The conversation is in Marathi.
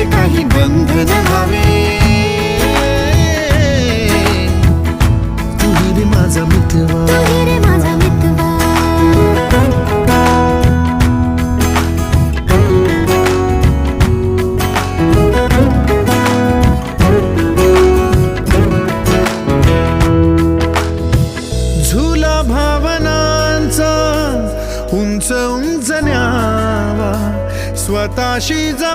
त्याचे काही बंधन व्हावे तू रे माझा मितवा. तू रे माझा मितवा. झुला भावनांचा उंच उंच न्यावा. स्वतःशी जा